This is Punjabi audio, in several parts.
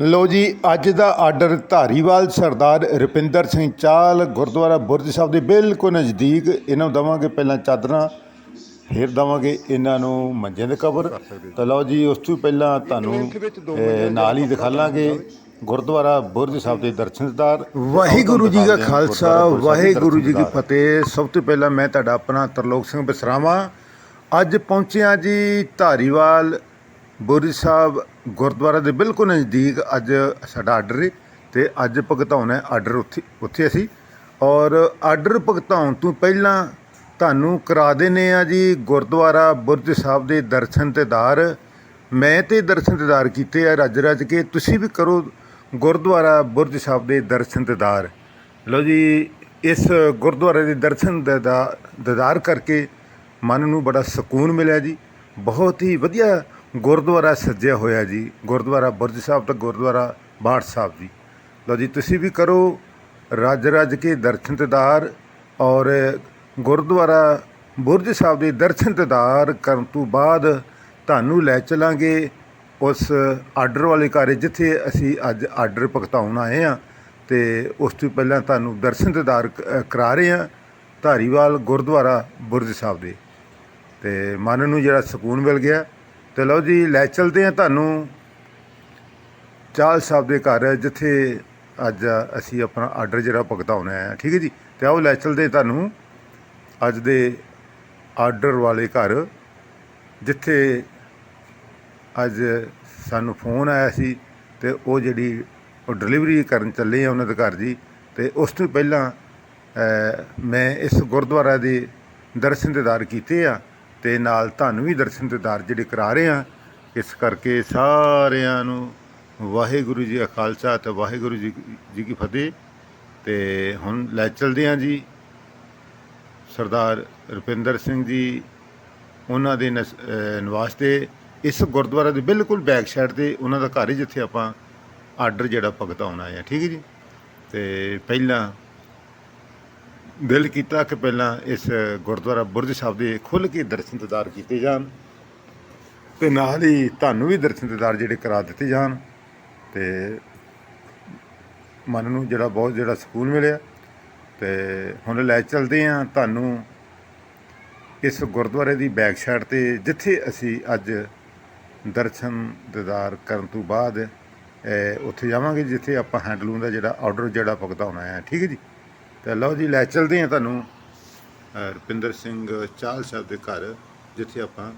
ਲੋ ਜੀ ਅੱਜ ਦਾ ਆਰਡਰ ਧਾਰੀਵਾਲ ਸਰਦਾਰ ਰੁਪਿੰਦਰ ਸਿੰਘ ਚਾਲ ਗੁਰਦੁਆਰਾ ਬੁਰਜ ਸਾਹਿਬ ਦੇ ਬਿਲਕੁਲ ਨਜ਼ਦੀਕ। ਇਹਨਾਂ ਨੂੰ ਦਵਾਂਗੇ ਪਹਿਲਾਂ ਚਾਦਰਾਂ ਫਿਰ ਦਵਾਂਗੇ ਇਹਨਾਂ ਨੂੰ ਮੰਜੇ ਦੇ ਕਵਰ ਤਾਂ ਲਓ ਜੀ ਉਸ ਤੋਂ ਪਹਿਲਾਂ ਤੁਹਾਨੂੰ ਨਾਲ ਹੀ ਦਿਖਾ ਲਾਂਗੇ ਗੁਰਦੁਆਰਾ ਬੁਰਜ ਸਾਹਿਬ ਦੇ ਦਰਸ਼ਨਦਾਰ ਵਾਹਿਗੁਰੂ ਜੀ ਕਾ ਖਾਲਸਾ ਵਾਹਿਗੁਰੂ ਜੀ ਕੀ ਫਤਿਹ। ਸਭ ਤੋਂ ਪਹਿਲਾਂ ਮੈਂ ਤੁਹਾਡਾ ਆਪਣਾ ਤਰਲੋਕ ਸਿੰਘ ਬਸਰਾਵਾ। ਅੱਜ ਪਹੁੰਚਿਆ ਜੀ ਧਾਰੀਵਾਲ ਬੁਰਜ ਸਾਹਿਬ ਗੁਰਦੁਆਰਾ ਦੇ ਬਿਲਕੁਲ ਨਜ਼ਦੀਕ ਅੱਜ ਸਾਡਾ ਆਰਡਰ ਹੈ ਤੇ ਅੱਜ ਭੁਗਤਾਉਣਾ ਹੈ ਆਰਡਰ ਉੱਥੇ ਉੱਥੇ ਅਸੀਂ। ਔਰ ਆਰਡਰ ਭੁਗਤਾਉਣ ਤੋਂ ਪਹਿਲਾਂ ਤੁਹਾਨੂੰ ਕਰਾ ਦੇਣੇ ਆ ਜੀ ਗੁਰਦੁਆਰਾ ਬੁਰਜ ਸਾਹਿਬ ਦੇ ਦਰਸ਼ਨ ਦਿਦਾਰ ਮੈਂ ਤੇ ਦਰਸ਼ਨ ਦਿਦਾਰ ਕੀਤੇ ਆ ਰੱਜ ਰੱਜ ਕੇ, ਤੁਸੀਂ ਵੀ ਕਰੋ ਗੁਰਦੁਆਰਾ ਬੁਰਜ ਸਾਹਿਬ ਦੇ ਦਰਸ਼ਨ ਦਿਦਾਰ ਲਓ ਜੀ, ਇਸ ਗੁਰਦੁਆਰੇ ਦੇ ਦਰਸ਼ਨ ਦਾ ਦਿਦਾਰ ਕਰਕੇ ਮਨ ਨੂੰ ਬੜਾ ਸਕੂਨ ਮਿਲਿਆ ਜੀ। ਬਹੁਤ ਹੀ ਵਧੀਆ ਗੁਰਦੁਆਰਾ ਸੱਜਿਆ ਹੋਇਆ ਜੀ, ਗੁਰਦੁਆਰਾ ਬੁਰਜ ਸਾਹਿਬ ਤੇ ਗੁਰਦੁਆਰਾ ਬਾੜ ਸਾਹਿਬ ਜੀ। ਲਓ ਜੀ, ਤੁਸੀਂ ਵੀ ਕਰੋ ਰੱਜ ਰੱਜ ਕੇ ਦਰਸ਼ਨ ਦਿਦਾਰ ਔਰ ਗੁਰਦੁਆਰਾ ਬੁਰਜ ਸਾਹਿਬ ਦੇ ਦਰਸ਼ਨ ਦਿਦਾਰ ਕਰਨ ਤੋਂ ਬਾਅਦ ਤੁਹਾਨੂੰ ਲੈ ਚਲਾਂਗੇ ਉਸ ਆਰਡਰ ਵਾਲੇ ਘਰ ਜਿੱਥੇ ਅਸੀਂ ਅੱਜ ਆਰਡਰ ਭੁਗਤਾਉਣ ਆਏ ਆ ਤੇ ਉਸ ਤੋਂ ਪਹਿਲਾਂ ਤੁਹਾਨੂੰ ਦਰਸ਼ਨ ਦਿਦਾਰ ਕਰਾ ਰਹੇ ਆ ਧਾਰੀਵਾਲ ਗੁਰਦੁਆਰਾ ਬੁਰਜ ਸਾਹਿਬ ਦੇ। ਤੇ ਮਨ ਨੂੰ ਜਿਹੜਾ ਸਕੂਨ ਮਿਲ ਗਿਆ। ਤੇ ਲਓ ਜੀ, ਲੈ ਚਲਦੇ ਆ ਤੁਹਾਨੂੰ ਚਾਲ ਸਾਹਿਬ ਦੇ ਘਰ, ਜਿੱਥੇ ਅੱਜ ਅਸੀਂ ਆਪਣਾ ਆਰਡਰ ਜਿਹੜਾ ਭੁਗਤਾਉਣਾ ਹੈ। ਠੀਕ ਹੈ ਜੀ? ਤੇ ਆਓ ਲੈ ਚਲਦੇ ਤੁਹਾਨੂੰ ਅੱਜ ਦੇ ਆਰਡਰ ਵਾਲੇ ਘਰ, ਜਿੱਥੇ ਅੱਜ ਸਾਨੂੰ ਫੋਨ ਆਇਆ ਸੀ ਤੇ ਉਹ ਜਿਹੜੀ ਉਹ ਡਿਲੀਵਰੀ ਕਰਨ ਚੱਲੇ ਆ ਉਹਨਾਂ ਦੇ ਘਰ ਜੀ। ਤੇ ਉਸ ਤੋਂ ਪਹਿਲਾਂ ਮੈਂ ਇਸ ਗੁਰਦੁਆਰਾ ਦੇ ਦਰਸ਼ਨ ਦਿਦਾਰ ਕੀਤੇ ਆ। ਤੇ ਨਾਲ ਤੁਹਾਨੂੰ ਵੀ ਦਰਸ਼ਨ ਦਿਦਾਰ ਜਿਹੜੇ ਕਰਾ ਰਹੇ ਆ ਇਸ ਕਰਕੇ ਸਾਰਿਆਂ ਨੂੰ ਵਾਹਿਗੁਰੂ ਜੀ ਕਾ ਖਾਲਸਾ ਤੇ ਵਾਹਿਗੁਰੂ ਜੀ ਜੀ ਕੀ ਫਤਿਹ। ਤੇ ਹੁਣ ਲੈ ਚਲਦੇ ਆ ਜੀ। ਸਰਦਾਰ ਰੁਪਿੰਦਰ ਸਿੰਘ ਜੀ, ਉਹਨਾਂ ਦੇ ਨਸ- ਨਿਵਾਸ ਤੇ, ਇਸ ਗੁਰਦੁਆਰਾ ਦੇ ਬਿਲਕੁਲ ਬੈਕ ਸਾਈਡ ਤੇ ਉਹਨਾਂ ਦਾ ਘਰ ਹੈ ਜਿੱਥੇ ਆਪਾਂ ਆਰਡਰ ਜਿਹੜਾ ਭਗਤਾਉਣਾ ਆ ਠੀਕ ਹੈ ਜੀ? ਤੇ ਪਹਿਲਾਂ ਦਿਲ ਕੀਤਾ ਕਿ ਪਹਿਲਾਂ ਇਸ ਗੁਰਦੁਆਰਾ ਬੁਰਜ ਸਾਹਿਬ ਦੇ ਖੁੱਲ੍ਹ ਕੇ ਦਰਸ਼ਨ ਦਿਦਾਰ ਕੀਤੇ ਜਾਣ ਤੇ ਨਾਲ ਹੀ ਤੁਹਾਨੂੰ ਵੀ ਦਰਸ਼ਨ ਦਿਦਾਰ ਜਿਹੜੇ ਕਰਾ ਦਿੱਤੇ ਜਾਣ ਤੇ ਮਨ ਨੂੰ ਜਿਹੜਾ ਬਹੁਤ ਜਿਹੜਾ ਸਕੂਨ ਮਿਲਿਆ ਤੇ ਹੁਣ ਲੈ ਚੱਲਦੇ ਆ ਤੁਹਾਨੂੰ ਇਸ ਗੁਰਦੁਆਰੇ ਦੀ ਬੈਕ ਸਾਈਡ ਤੇ ਜਿੱਥੇ ਅਸੀਂ ਅੱਜ ਦਰਸ਼ਨ ਦਿਦਾਰ ਕਰਨ ਤੋਂ ਬਾਅਦ ਉੱਥੇ ਜਾਵਾਂਗੇ ਜਿੱਥੇ ਆਪਾਂ ਹੈਂਡਲੂਮ ਦਾ ਜਿਹੜਾ ਆਰਡਰ ਜਿਹੜਾ ਭੁਗਤਾਉਣਾ ਹੈ। ਠੀਕ ਹੈ ਜੀ? ਤੇ ਲਓ ਜੀ ਲੈ ਚਲਦੇ ਆ ਤੁਹਾਨੂੰ ਅਹ, ਰੁਪਿੰਦਰ ਸਿੰਘ ਚਾਲ ਸਾਹਿਬ ਦੇ ਘਰ ਜਿੱਥੇ ਆਪਾਂ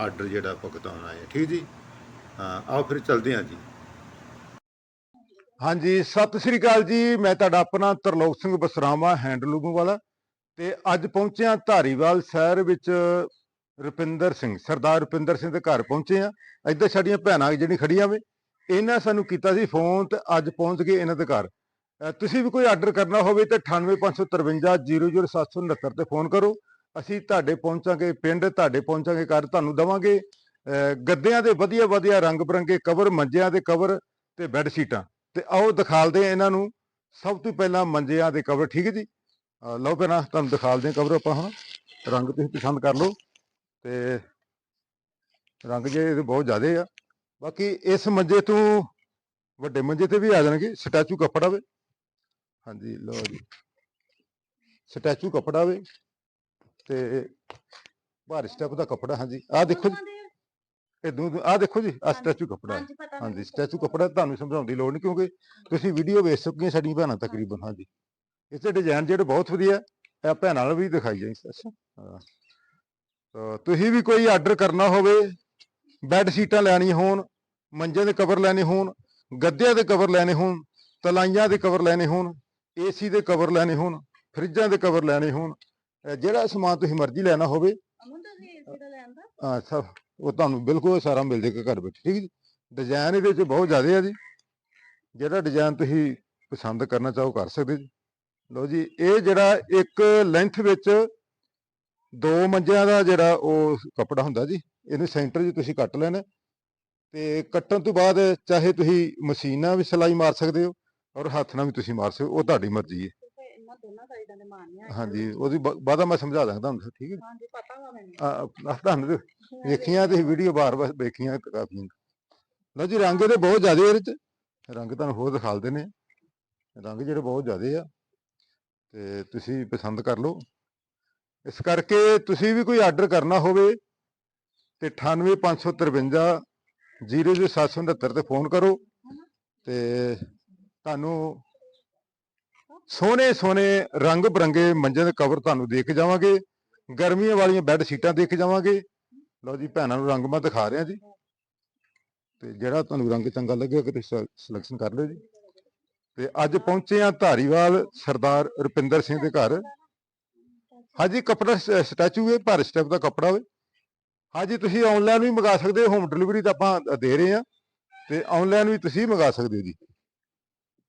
ਆਰਡਰ ਜਿਹੜਾ ਭੁਗਤਾਉਣਾ ਹੈ। ਠੀਕ ਜੀ? ਹਾਂ ਆਓ ਫਿਰ ਚਲਦੇ ਆ ਜੀ। ਹਾਂਜੀ ਸਤਿ ਸ੍ਰੀ ਅਕਾਲ ਜੀ। ਮੈਂ ਤੁਹਾਡਾ ਆਪਣਾ ਤਰਲੋਕ ਸਿੰਘ ਬਸਰਾਵਾ ਹੈਂਡਲੂਮ ਵਾਲਾ। ਤੇ ਅੱਜ ਪਹੁੰਚਿਆ ਧਾਰੀਵਾਲ ਸ਼ਹਿਰ ਵਿੱਚ ਰੁਪਿੰਦਰ ਸਿੰਘ ਸਰਦਾਰ ਰੁਪਿੰਦਰ ਸਿੰਘ ਦੇ ਘਰ ਪਹੁੰਚੇ ਆ ਇੱਧਰ ਸਾਡੀਆਂ ਭੈਣਾਂ ਜਿਹੜੀਆਂ ਖੜੀਆਂ ਵੇ ਇਹਨਾਂ ਸਾਨੂੰ ਕੀਤਾ ਸੀ ਫੋਨ ਤੇ ਅੱਜ ਪਹੁੰਚ ਗਏ ਇਹਨਾਂ ਦੇ ਘਰ। ਤੁਸੀਂ ਵੀ ਕੋਈ ਆਰਡਰ ਕਰਨਾ ਹੋਵੇ ਤੇ 9855500769 ਤੇ ਫੋਨ ਕਰੋ। ਅਸੀਂ ਤੁਹਾਡੇ ਪਹੁੰਚਾਂਗੇ, ਪਿੰਡ ਤੁਹਾਡੇ ਪਹੁੰਚਾਂਗੇ, ਘਰ ਤੁਹਾਨੂੰ ਦਵਾਂਗੇ। ਗੱਦਿਆਂ ਦੇ ਵਧੀਆ ਵਧੀਆ ਰੰਗ ਬਰੰਗੇ ਕਵਰ ਮੰਜਿਆਂ ਦੇ ਕਵਰ ਤੇ ਬੈੱਡ ਸ਼ੀਟਾਂ ਤੇ ਆਓ ਦਿਖਾਲਦੇ ਆ ਇਹਨਾਂ ਨੂੰ। ਸਭ ਤੋਂ ਪਹਿਲਾਂ ਮੰਜਿਆਂ ਦੇ ਕਵਰ ਠੀਕ ਹੈ ਜੀ? ਲਓ ਪਹਿਲਾਂ ਤੁਹਾਨੂੰ ਦਿਖਾਲਦੇ ਆ ਕਵਰ ਆਪਾਂ ਹੁਣ। ਰੰਗ ਤੁਸੀਂ ਪਸੰਦ ਕਰ ਲਓ। ਤੇ ਰੰਗ ਜੇ ਇਹਦੇ ਬਹੁਤ ਜ਼ਿਆਦੇ ਆ। ਬਾਕੀ ਇਸ ਮੰਜੇ ਤੋਂ ਵੱਡੇ ਮੰਜੇ ਤੇ ਵੀ ਆ ਜਾਣਗੇ। ਸਟੈਚੂ ਕੱਪੜਾ ਵੇ। ਹਾਂਜੀ ਲਓ ਜੀ। ਸਟੈਚੂ ਕੱਪੜਾ ਵੇ ਤੇ ਭਾਰੀ ਸਟੈਪ ਦਾ ਕੱਪੜਾ ਹਾਂਜੀ। ਆਹ ਦੇਖੋ ਜੀ। ਇਹ ਦੂ ਆਹ ਦੇਖੋ ਜੀ ਆਹ ਸਟੈਚੂ ਕੱਪੜਾ। ਹਾਂਜੀ ਪਤਾ ਹਾਂਜੀ ਸਟੈਚੂ ਕੱਪੜਾ ਤੁਹਾਨੂੰ ਸਮਝਾਉਣ ਦੀ ਲੋੜ ਨਹੀਂ ਕਿਉਂਕਿ ਤੁਸੀਂ ਵੀਡੀਓ ਵੇਖ ਚੁੱਕੀਆਂ ਸਾਡੀਆਂ ਭੈਣਾਂ ਤਕਰੀਬਨ ਹਾਂਜੀ। ਇਸ ਦੇ ਡਿਜ਼ਾਈਨ ਜਿਹੜੇ ਬਹੁਤ ਵਧੀਆ ਇਹ ਭੈਣਾਂ ਨਾਲ ਵੀ ਦਿਖਾਈ ਜਾਈ ਅੱਛਾ। ਹਾਂ। ਤਾਂ ਤੁਸੀਂ ਵੀ ਕੋਈ ਆਰਡਰ ਕਰਨਾ ਹੋਵੇ ਬੈੱਡ ਸ਼ੀਟਾਂ ਲੈਣੀਆਂ ਹੋਣ ਮੰਜੇ ਦੇ ਕਵਰ ਲੈਣੇ ਹੋਣ ਗੱਦਿਆਂ ਦੇ ਕਵਰ ਲੈਣੇ ਹੋਣ ਤਲਾਈਆਂ ਦੇ ਕਵਰ ਲੈਣੇ ਹੋਣ ਏਸੀ ਦੇ ਕਵਰ ਲੈਣੇ ਹੋਣ ਫਰਿੱਜਾਂ ਦੇ ਕਵਰ ਲੈਣੇ ਹੋਣ ਅਹ ਜਿਹੜਾ ਸਮਾਨ ਤੁਸੀਂ ਮਰਜ਼ੀ ਲੈਣਾ ਹੋਵੇ। ਅਮਨ ਤੁਸੀਂ ਏਸੀ ਦਾ ਲੈਣ ਦਾ? ਹਾਂ ਸਭ ਉਹ ਤੁਹਾਨੂੰ ਬਿਲਕੁਲ ਸਾਰਾ ਮਿਲ ਜਾਏਗਾ ਘਰ ਵਿੱਚ ਠੀਕ ਹੈ ਜੀ। ਡਿਜ਼ਾਈਨ ਇਹਦੇ ਵਿੱਚ ਬਹੁਤ ਜ਼ਿਆਦਾ ਆ ਜੀ। ਜਿਹੜਾ ਡਿਜ਼ਾਈਨ ਤੁਸੀਂ ਪਸੰਦ ਕਰਨਾ ਚਾਹੋ ਕਰ ਸਕਦੇ ਜੀ। ਲਓ ਜੀ ਇਹ ਜਿਹੜਾ ਇੱਕ ਲੈਂਥ ਵਿੱਚ ਦੋ ਮੰਜਿਆਂ ਦਾ ਜਿਹੜਾ ਉਹ ਕੱਪੜਾ ਹੁੰਦਾ ਜੀ ਇਹਨੂੰ ਸੈਂਟਰ 'ਚ ਤੁਸੀਂ ਕੱਟ ਲੈਣਾ। ਤੇ ਕੱਟਣ ਤੋਂ ਬਾਅਦ ਚਾਹੇ ਤੁਸੀਂ ਮਸ਼ੀਨ ਵੀ ਸਿਲਾਈ ਮਾਰ ਸਕਦੇ ਹੋ ਔਰ ਹੱਥ ਨਾਲ ਵੀ ਤੁਸੀਂ ਮਾਰ ਸਕਦੇ ਹੋ ਉਹ ਤੁਹਾਡੀ ਮਰਜ਼ੀ ਹੈ। ਤੇ ਇਹਨਾਂ ਦੋਨਾਂ ਸਾਈਡਾਂ ਦੇ ਮਾਰਨੀਆਂ ਆ ਹਾਂਜੀ ਉਹਦੀ ਬ- ਬਾਅਦ ਮੈਂ ਸਮਝਾ ਦਾਂਗਾ ਤੁਹਾਨੂੰ ਠੀਕ ਹੈ ਜੀ? ਹਾਂਜੀ ਪਤਾ ਵਾ ਮੈਨੂੰ। ਆ- ਆ ਤੁਹਾਨੂੰ ਤੇ ਵੇਖੀਆਂ ਤੇ ਵੀਡੀਓ ਬਾਰ ਬਾਰ ਵੇਖੀਆਂ ਕਾਫੀ ਲਓ ਜੀ ਰੰਗ ਇਹਦੇ ਬਹੁਤ ਜ਼ਿਆਦਾ ਇਹਦੇ ਚ। ਰੰਗ ਤੁਹਾਨੂੰ ਹੋਰ ਦਿਖਾਲਦੇ ਨੇ। ਰੰਗ ਜਿਹੜੇ ਬਹੁਤ ਜ਼ਿਆਦੇ ਆ। ਤੇ ਤੁਸੀਂ ਪਸੰਦ ਕਰ ਲਓ। ਇਸ ਕਰਕੇ ਤੁਸੀਂ ਵੀ ਕੋਈ ਆਰਡਰ ਕਰਨਾ ਹੋਵੇ ਤੇ 98553 00769 ਤੇ ਫੋਨ ਕਰੋ। ਤੇ ਤੁਹਾਨੂੰ ਸੋਹਣੇ ਸੋਹਣੇ ਰੰਗ ਬਰੰਗੇ ਮੰਜੇ ਦੇ ਕਵਰ ਤੁਹਾਨੂੰ ਦੇ ਕੇ ਜਾਵਾਂਗੇ। ਗਰਮੀਆਂ ਵਾਲੀਆਂ ਬੈੱਡ ਸ਼ੀਟਾਂ ਦੇ ਕੇ ਜਾਵਾਂਗੇ। ਲਓ ਜੀ, ਭੈਣਾਂ ਨੂੰ ਰੰਗ ਮੈਂ ਦਿਖਾ ਰਿਹਾ ਜੀ। ਤੇ ਜਿਹੜਾ ਤੁਹਾਨੂੰ ਰੰਗ ਚੰਗਾ ਲੱਗਿਆ ਕਿ ਤੁਸੀਂ ਸਿਲੈਕਸ਼ਨ ਕਰ ਲਿਓ ਜੀ। ਤੇ ਅੱਜ ਪਹੁੰਚੇ ਆ ਧਾਰੀਵਾਲ ਸਰਦਾਰ ਰੁਪਿੰਦਰ ਸਿੰਘ ਦੇ ਘਰ। ਹਾਂਜੀ, ਕਪੜਾ ਸਟੈਚੂ ਹੈ ਭਾਰਤ ਸਟੈਪ ਦਾ ਕਪੜਾ ਹੋਵੇ ਹਾਂਜੀ, ਤੁਸੀਂ ਆਨਲਾਈਨ ਵੀ ਮੰਗਾ ਸਕਦੇ ਹੋ ਹੋਮ ਡਿਲੀਵਰੀ ਤਾਂ ਆਪਾਂ ਦੇ ਰਹੇ ਆ ਤੇ ਆਨਲਾਈਨ ਵੀ ਤੁਸੀਂ ਮੰਗਾ ਸਕਦੇ ਹੋ ਜੀ।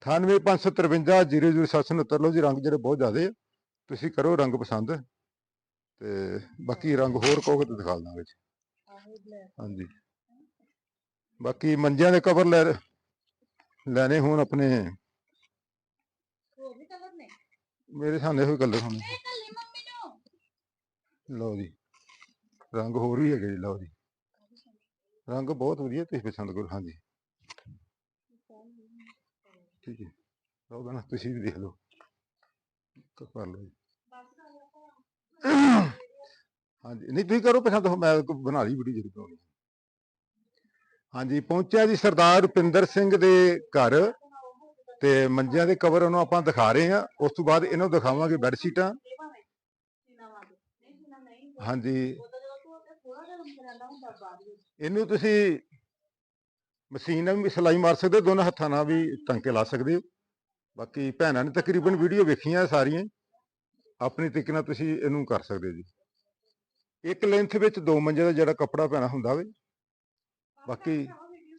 98553 00769 ਲਓ ਜੀ ਰੰਗ ਜਿਹੜੇ ਬਹੁਤ ਜ਼ਿਆਦੇ ਆ। ਤੁਸੀਂ ਕਰੋ ਰੰਗ ਪਸੰਦ। ਤੇ ਬਾਕੀ ਰੰਗ ਹੋਰ ਕਹੋਗੇ ਤਾਂ ਦਿਖਾ ਦਾਂਗੇ ਜੀ। ਹਾਂਜੀ। ਬਾਕੀ ਮੰਜਿਆਂ ਦੇ ਕਵਰ ਲੈ ਲੈਣੇ ਹੋਣ ਆਪਣੇ। ਹੋਰ ਵੀ ਕਲਰ ਨੇ? ਮੇਰੇ ਸਾਹਮਣੇ ਹੋਈ ਕਲਰ ਹੁਣ। ਲਓ ਜੀ। ਰੰਗ ਹੋਰ ਵੀ ਹੈਗੇ ਜੀ ਲਓ ਜੀ। ਰੰਗ ਬਹੁਤ ਵਧੀਆ ਤੁਸੀਂ ਪਸੰਦ ਕਰੋ। ਹਾਂਜੀ। ਠੀਕ ਹੈ ਲਓ ਬਣਾ ਤੁਸੀਂ ਵੀ ਦੇਖ ਲਓ ਕਰ ਲਓ ਜੀ ਹਾਂਜੀ ਨਹੀਂ ਤੁਸੀਂ ਕਰੋ ਪਸੰਦ ਮੈਂ ਬਣਾ ਲਈ ਵੀਡੀਓ ਜਿਹੜੀ ਬਣਾਉਣੀ ਹਾਂਜੀ ਪਹੁੰਚਿਆ ਜੀ ਸਰਦਾਰ ਰੁਪਿੰਦਰ ਸਿੰਘ ਦੇ ਘਰ ਤੇ ਮੰਜਿਆਂ ਦੇ ਕਵਰ ਉਹਨੂੰ ਆਪਾਂ ਦਿਖਾ ਰਹੇ ਹਾਂ ਉਸ ਤੋਂ ਬਾਅਦ ਇਹਨੂੰ ਦਿਖਾਵਾਂਗੇ ਬੈੱਡ ਸ਼ੀਟਾਂ ਹਾਂਜੀ ਇਹਨੂੰ ਤੁਸੀਂ ਮਸ਼ੀਨ ਨਾਲ ਵੀ ਸਿਲਾਈ ਮਾਰ ਸਕਦੇ ਹੋ, ਦੋਨਾਂ ਹੱਥਾਂ ਨਾਲ ਵੀ ਟਾਂਕੇ ਲਾ ਸਕਦੇ ਹੋ। ਬਾਕੀ ਭੈਣਾਂ ਨੇ ਤਕਰੀਬਨ ਵੀਡੀਓ ਵੇਖੀਆਂ ਸਾਰੀਆਂ। ਆਪਣੀ ਤਰੀਕੇ ਨਾਲ ਤੁਸੀਂ ਇਹਨੂੰ ਕਰ ਸਕਦੇ ਹੋ ਜੀ। ਇੱਕ ਲੈਂਥ ਵਿੱਚ ਦੋ ਮੰਜੇ ਦਾ ਜਿਹੜਾ ਕੱਪੜਾ ਪੈਣਾ ਹੁੰਦਾ ਵੇ। ਬਾਕੀ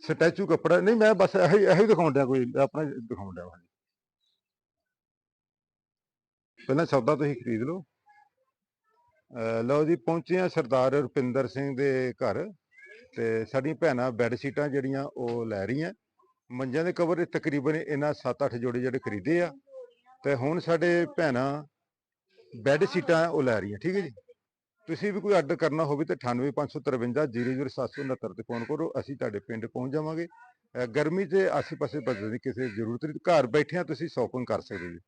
ਸਟੈਚੂ ਕੱਪੜਾ, ਨਹੀਂ ਮੈਂ ਬਸ ਇਹੋ ਹੀ ਇਹੋ ਹੀ ਦਿਖਾਉਣ ਡਿਆ ਕੋਈ ਆਪਣਾ ਦਿਖਾਉਣ ਡਿਆ ਹਾਂਜੀ ਪਹਿਲਾਂ ਸੌਦਾ ਤੁਸੀਂ ਖਰੀਦ ਲਓ। ਅਹ ਲਓ ਜੀ, ਪਹੁੰਚੇ ਆ ਸਰਦਾਰ ਰੁਪਿੰਦਰ ਸਿੰਘ ਦੇ ਘਰ। ਤੇ ਸਾਡੀਆਂ ਭੈਣਾਂ ਬੈੱਡ ਸ਼ੀਟਾਂ ਜਿਹੜੀਆਂ ਉਹ ਲੈ ਰਹੀਆਂ। ਮੰਜਿਆਂ ਦੇ ਕਵਰ ਤਕਰੀਬਨ ਇਹਨਾਂ 7-8 ਜੋੜੇ ਜਿਹੜੇ ਖਰੀਦੇ ਆ। ਤੇ ਹੁਣ ਸਾਡੇ ਭੈਣਾਂ ਬੈੱਡ ਸ਼ੀਟਾਂ ਉਹ ਲੈ ਰਹੀਆਂ, ਠੀਕ ਹੈ ਜੀ? ਤੁਸੀਂ ਵੀ ਕੋਈ ਆਰਡਰ ਕਰਨਾ ਹੋਵੇ ਤੇ 98553 00769 ਤੇ ਫੋਨ ਕਰੋ, ਅਸੀਂ ਤੁਹਾਡੇ ਪਿੰਡ ਪਹੁੰਚ ਜਾਵਾਂਗੇ। ਗਰਮੀ 'ਚ ਆਸੇ-ਪਾਸੇ ਭੱਜਣ ਦੀ ਕਿਸੇ ਜ਼ਰੂਰਤ ਨਹੀਂ, ਘਰ ਬੈਠਿਆਂ ਤੁਸੀਂ ਸ਼ਾਪਿੰਗ ਕਰ ਸਕਦੇ ਜੀ।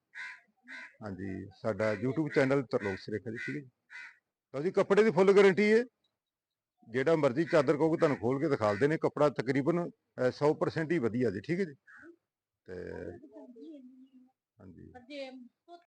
ਹਾਂਜੀ, ਸਾਡਾ YouTube ਚੈਨਲ ਤਰਲੋਕ ਸਰੇਖਾ ਜੀ, ਠੀਕ ਹੈ ਜੀ? ਲਓ ਜੀ, ਕੱਪੜੇ ਦੀ ਫੁੱਲ ਗਾਰੰਟੀ ਹੈ। ਜਿਹੜਾ ਮਰਜ਼ੀ ਚਾਦਰ ਕਹੋਗੇ ਤੁਹਾਨੂੰ ਖੋਲ ਕੇ ਦਿਖਾਲਦੇ ਨੇ ਕੱਪੜਾ ਤਕਰੀਬਨ ਅਹ 100% ਹੀ ਵਧੀਆ ਜੀ ਠੀਕ ਹੈ ਜੀ? ਤੇ ਹਾਂਜੀ।